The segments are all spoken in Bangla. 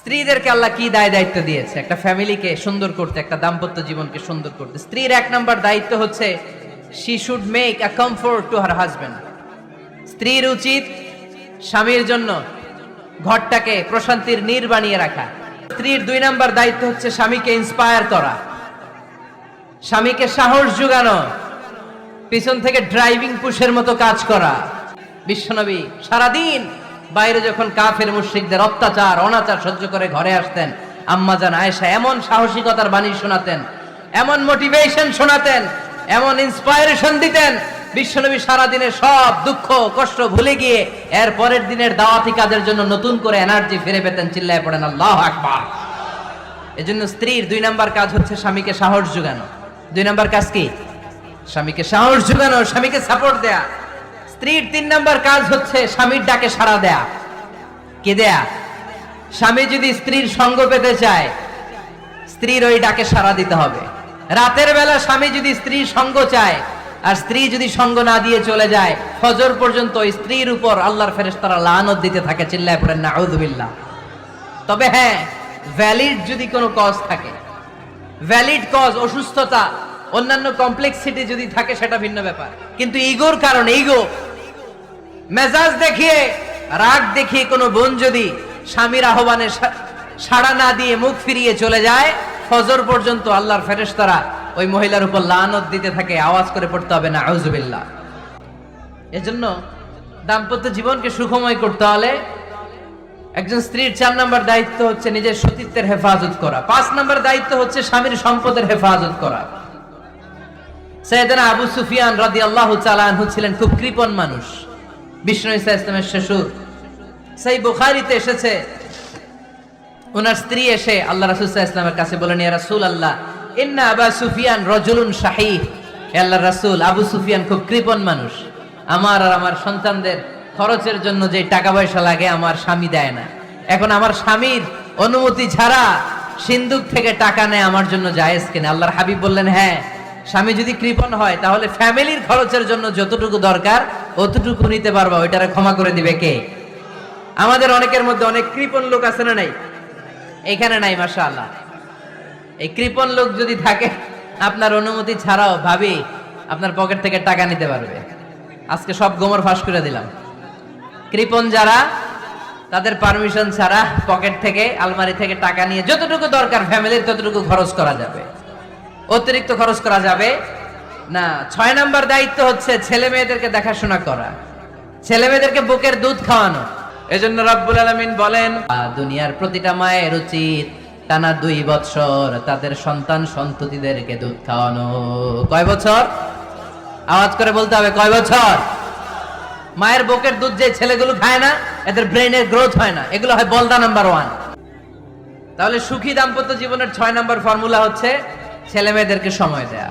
স্ত্রীদেরকে আল্লাহ কি দায় দায়িত্ব দিয়েছে? একটা ফ্যামিলিকে সুন্দর করতে, একটা দাম্পত্য জীবনকে সুন্দর করতে। স্ত্রীর এক নাম্বার দায়িত্ব হচ্ছে she should make a comfort to her husband স্ত্রীর উচিত স্বামীর জন্য ঘরটাকে প্রশান্তির নীর বানিয়ে রাখা। স্ত্রীর দুই নাম্বার দায়িত্ব হচ্ছে স্বামীকে ইন্সপায়ার করা। স্বামীকে সাহস যোগানো। পিছন থেকে ড্রাইভিং পুশের মতো কাজ করা। বিশ্বনবী সারাদিন বাইরে যখন কাফের মুশ্রিকদের অত্যাচার, অনাচার সহ্য করে ঘরে আসতেন, আম্মা আম্মাজান আয়েশা এমন সাহসিকতার বাণী শোনাতেন, এমন মোটিভেশন শোনাতেন, এমন ইন্সপায়ারেশন দিতেন, বিশ্বনবী সারাদিনের সব দুঃখ, কষ্ট ভুলে গিয়ে এর পরের দিনের দাওয়াতি কাজের জন্য নতুন করে এনার্জি ফিরে পেতেন, চিল্লায় পড়েন, আল্লাহ আকবার! এজন্য স্ত্রীর দুই নাম্বার কাজ হচ্ছে স্বামীকে সাহস যোগানো। দুই নাম্বার কাজ কি? স্বামীকে সাহস যোগানো, স্বামীকে সাপোর্ট দেয়া। স্ত্রীর তিন নাম্বার কাজ হচ্ছে স্বামীর ডাকে সাড়া দেয়া। কে দেয়া? স্বামী যদি স্ত্রীর সঙ্গ পেতে চায়, স্ত্রীর ওই ডাকে সাড়া দিতে হবে। রাতের বেলা স্বামী যদি স্ত্রীর সঙ্গ চায় আর স্ত্রী যদি সঙ্গ না দিয়ে চলে যায়, ফজর পর্যন্ত স্ত্রীর উপর আল্লাহর ফেরেশতারা লানত দিতে থাকে, চিল্লায় পড়েন না আউযুবিল্লাহ তবে হ্যাঁ ভ্যালিড যদি কোনো কজ থাকে ভ্যালিড কজ অসুস্থতা, অন্যান্য কমপ্লেক্সিটি যদি থাকে, সেটা ভিন্ন ব্যাপার। কিন্তু ইগোর কারণে ইগো মেজাজ দেখিয়ে, রাগ দেখিয়ে কোনো বোন যদি স্বামীর আহ্বানে সাড়া না দিয়ে মুখ ফিরিয়ে চলে যায়, ফজর পর্যন্ত আল্লাহর ফেরেশতারা ওই মহিলার উপর লানত দিতে থাকে, আওয়াজ করে পড়তে হবে না আউজুবিল্লাহ এজন্য দাম্পত্য জীবনকে সুখময় করতে হলে একজন স্ত্রীর চার নম্বর দায়িত্ব হচ্ছে নিজের সতীত্বের হেফাজত করা। পাঁচ নম্বর দায়িত্ব হচ্ছে স্বামীর সম্পদের হেফাজত করা। সৈয়দনা আবু সুফিয়ান রাদি আল্লাহ চালানহু ছিলেন খুব কৃপণ মানুষ। বিষ্ণু ইসা ইসলামের শ্বশুর। সেই বুখারিতে এসেছে, ওনার স্ত্রী এসে আল্লাহ রাসুল ইসলামের কাছে বলেন ইয়া রাসূল আল্লাহ ইন্না আবা সুফিয়ান রজুলুন শাহী আল্লাহ রাসূল, আবু সুফিয়ান খুব কৃপণ মানুষ। আমার আর আমার সন্তানদের খরচের জন্য যে টাকা পয়সা লাগে, আমার স্বামী দেয় না। এখন আমার স্বামীর অনুমতি ছাড়া সিন্ধুক থেকে টাকা নেয় আমার জন্য জায়েজ কিনা? আল্লাহর হাবিব বললেন হ্যাঁ স্বামী যদি কৃপণ হয়, তাহলে ফ্যামিলির খরচের জন্য যতটুকু দরকার অতটুকু নিতে পারবা, ওইটারে ক্ষমা করে দিবে কে? আমাদের অনেকের মধ্যে অনেক কৃপণ লোক আছে না নাই? এখানে নাই মাসা আল্লাহ এই কৃপণ লোক যদি থাকে, আপনার অনুমতি ছাড়াও ভাবি আপনার পকেট থেকে টাকা নিতে পারবে। আজকে সব গোমর ফাঁস করে দিলাম। কৃপণ যারা, তাদের পারমিশন ছাড়া পকেট থেকে, আলমারি থেকে টাকা নিয়ে যতটুকু দরকার, ফ্যামিলির ততটুকু খরচ করা যাবে। অতিরিক্ত খরচ করা যাবে। না ছয় নাম্বার দায়িত্ব হচ্ছে ছেলে মেয়েদেরকে দেখাশোনা করা। ছেলে মেয়েদেরকে বুকের দুধ খাওয়ানো। এজন্য রব্বুল আলামিন বলেন দুনিয়ার প্রতিটা মায়ের উচিত টানা দুই বছর তাদের সন্তান সন্ততিদেরকে দুধ খাওয়ানো। কয় বছর? আওয়াজ করে বলতে হবে কয় বছর? মায়ের বুকের দুধ যে ছেলেগুলো খায় না এদের ব্রেনের গ্রোথ হয় না। এগুলো হয় বলদা নাম্বার ওয়ান। তাহলে সুখী দাম্পত্য জীবনের ছয় নম্বর ফর্মুলা হচ্ছে ছেলে মেয়েদেরকে সময় দেয়া।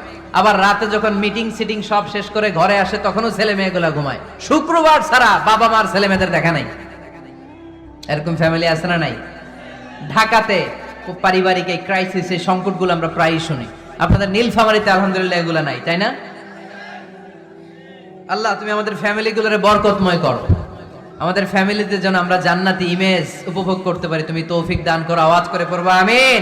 আবার রাতে যখন মিটিং সিটিং সব শেষ করে ঘরে আসে, তখনও ছেলে মেয়েগুলা ঘুমায়। শুক্রবার ছাড়া বাবা মার ছেলে মেয়েদের দেখা নাই। এরকম ফ্যামিলি আছে না নাই? ঢাকাতে পারিবারিক এই ক্রাইসিস এই সংকটগুলো আমরা প্রায়ই শুনি। আপনাদের নীলফামারিতে আলহামদুলিল্লাহ এগুলো নাই, তাই না? আল্লাহ, তুমি আমাদের ফ্যামিলিগুলোরে বরকতময় করো। আমাদের ফ্যামিলিতে যেন আমরা জান্নাতি ইমেজ উপভোগ করতে পারি। তুমি তৌফিক দান করো, আওয়াজ করে পড়বা, আমিন।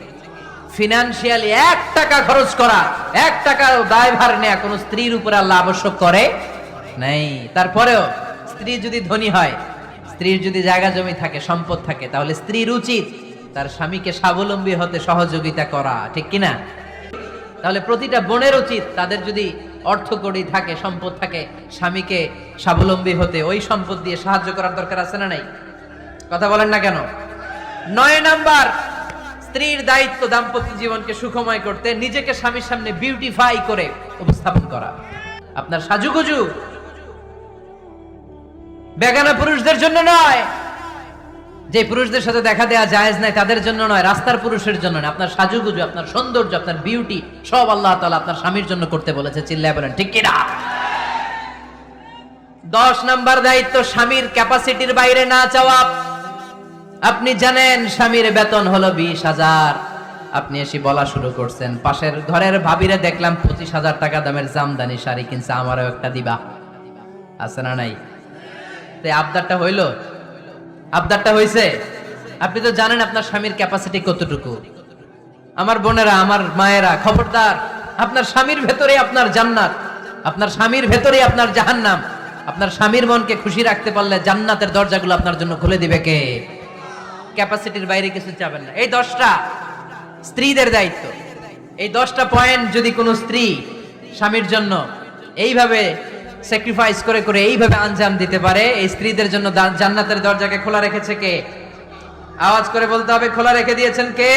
ফিনান্সিয়ালি এক টাকা খরচ করা, এক টাকা দায়ভার নেয়া কোনো স্ত্রীর উপরে আল্লাহ আবশ্যক করে নাই। তারপরেও স্ত্রী যদি ধনী হয়, স্ত্রীর যদি জায়গা জমি থাকে, সম্পদ থাকে, তাহলে স্ত্রীর উচিত তার স্বামীকে স্বাবলম্বী হতে সহযোগিতা করা, ঠিক কিনা? তাহলে প্রতিটা বোনের উচিত তাদের যদি অর্থ কড়ি থাকে, সম্পদ থাকে, স্বামীকে স্বাবলম্বী হতে। ওই সম্পদ দিয়ে সাহায্য করার দরকার আছে না নাই? কথা বলেন না কেন? নয় নাম্বার স্ত্রীর দায়িত্ব দাম্পত্য জীবনকে সুখময় করতে, নিজেকে স্বামীর সামনে বিউটিফাই করে উপস্থাপন করা। আপনার সাজুগুজু বেগানা পুরুষদের জন্য নয়। যে পুরুষদের সাথে দেখা দেওয়া জায়েজ নাই, তাদের জন্য নয়, রাস্তার পুরুষের জন্য নয়। আপনার সাজুগুজু, আপনার সৌন্দর্য, আপনার বিউটি সব আল্লাহ তাআলা আপনার স্বামীর জন্য করতে বলেছে। চিল্লায় বলেন, ঠিক কিনা? দশ নাম্বার দায়িত্ব, স্বামীর ক্যাপাসিটির বাইরে না চাওয়া আপনি জানেন স্বামীর বেতন হলো বিশ হাজার। আপনি এসে বলা শুরু করছেন। পাশের ঘরের ভাবিরে দেখলাম পঁচিশ হাজার টাকা দামের জামদানি শাড়ি কিনছে, আমারও একটা দিবা। আছে না নাই? তো আবদারটা হইল? আবদারটা হইছে? আপনি তো জানেন আপনার স্বামীর ক্যাপাসিটি কতটুকু। আমার বোনেরা, আমার মায়েরা, খবরদার, আপনার স্বামীর ভেতরে আপনার জান্নাত। আপনার স্বামীর ভেতরে আপনার জাহান্নাম। আপনার স্বামীর মনকে খুশি রাখতে পারলে জান্নাতের দরজাগুলো আপনার জন্য খুলে দিবে কে? ক্যাপাসিটির বাইরে কিছু চাবেন না। এই দশটা স্ত্রীদের দায়িত্ব। এই দশটা পয়েন্ট যদি কোনো স্ত্রী স্বামীর জন্য এইভাবে স্যাক্রিফাইস করে করে এইভাবে আঞ্জাম দিতে পারে, এই স্ত্রীদের জন্য জান্নাতের দরজাকে খোলা রেখেছে কে? আওয়াজ করে বলতে হবে, খোলা রেখে দিয়েছেন কে?